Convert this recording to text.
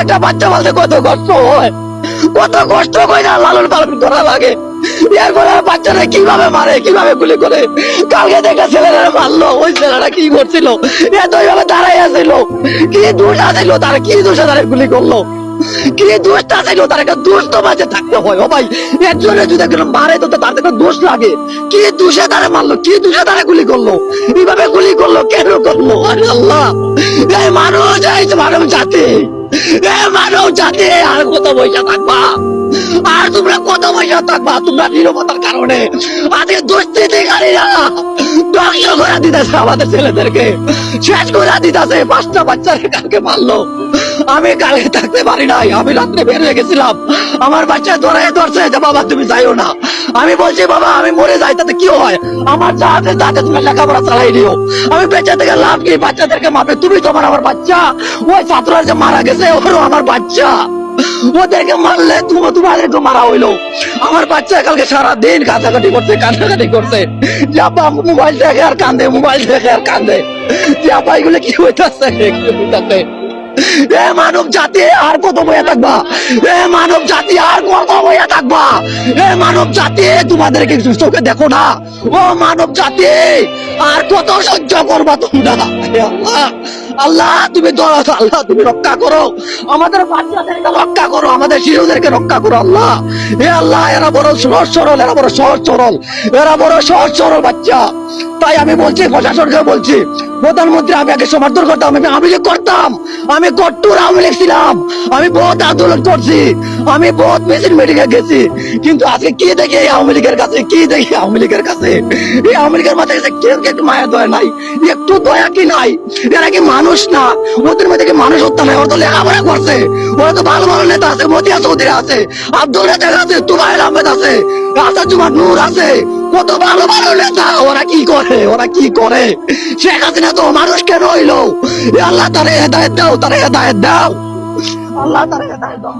একটা কত কষ্ট হয়? কত কষ্ট পালন করা লাগে। এরপরে কীভাবে মারে, কীভাবে গুলি করে? কালকে দেখে ছেলেরা মারলো। ওই ছেলেরা কি করছিল? এত এইভাবে দাঁড়াই আছিল কি দোষ আছিল তারা কি দোষে তারা গুলি করল? কি দোষটা ছিল তার একটা দোষ তো একটা দোষ লাগে। আরে আর তোমরা কত পয়সা থাকবা? তোমরা নিরবতার কারণে। আজকে দুষ্কৃতিকারীরা ধ্বংস করে দিতেছে আমাদের ছেলেদেরকে। শেষ করে দিতেছে, পাঁচটা কালকে মারলো। আমি কালকে থাকতে পারি নাই, আমি রাত্রে গেছিলাম। আমার বাচ্চা ধরে ধরছে, যে বাবা, তুমি যাইও না। আমি বলছি, বাবা, আমি মরে যাই, তাতে কি হয়? আমার যা আছে তাতে তুমি লেখাপড়া চালাই নিও। আমি বেঁচে থেকে লাভ কি? বাচ্চাদেরকে মারবে। তুমি তোমার আমার বাচ্চা। ওই ছাত্ররা যে মারা গেছে, ওরও আমার বাচ্চা। ওদেরকে মারলে তুমি তোমাদেরকে মারা হইল। আমার বাচ্চা কালকে সারা দিন কাঁচাকাটি করছে কান্নাকাটি করছে। মোবাইল দেখে আর কান্দে মোবাইল দেখে আর কান্দে এগুলো কি হইতাছে? এ মানব জাতি, আর কত বইয়া থাকবা? এ মানব জাতি, আর কত বইয়া থাকবা? এ মানব জাতি, তোমাদেরকে চোখে দেখো না। ও মানব জাতি, আর কত সহ্য করবা তোমরা? আল্লাহ। আল্লাহ, তুমি দয়া আল্লাহ, তুমি রক্ষা করো। আমাদের বাচ্চাদেরকে রক্ষা করো, আমাদের শিশুদেরকে রক্ষা করো, আল্লাহ। হে আল্লাহ, এরা বড় সহজ সরল, এরা বড় সহজ সরল, এরা বড় সহজ সরল বাচ্চা। তাই আমি বলছি, প্রশাসনকে বলছি, প্রধানমন্ত্রী, আমি আগে সমর্থন করতাম, আমি লীগ করতাম, আমি কট্টুর লীগ ছিলাম, আমি বহুত আন্দোলন করছি, আমি বহুত মেশিন মেডিকেল গেছি, কিন্তু আজকে কি দেখি এই আওয়ামী লীগের কাছে, কি দেখি আওয়ামী লীগের কাছে? এই আওয়ামী লীগের মাথায় কেউ একটু মায়া দয়া নাই? একটু দয়া কি নাই? এরা কি মানুষ না। ওদের মধ্যে মানুষ হত্যা নাই ওরা তো লেখাপড়া করছে। ওরা তো ভালো ভালো নেতা আছে, মতিয়া চৌধুরী আছে, আব্দুল রাজাক আছে, তুবাইল আহমেদ আছে, রাজা জুমার নূর আছে। কত ভালো ভালো নেতা, ওরা কি করে? ওরা কি করে? শেখ হাসিনা তো মানুষ কেন হইল আল্লাহ তারে হেদায়ত দাও তারে হেদায়ত দাও, আল্লাহ তারে হেদায়ত দাও।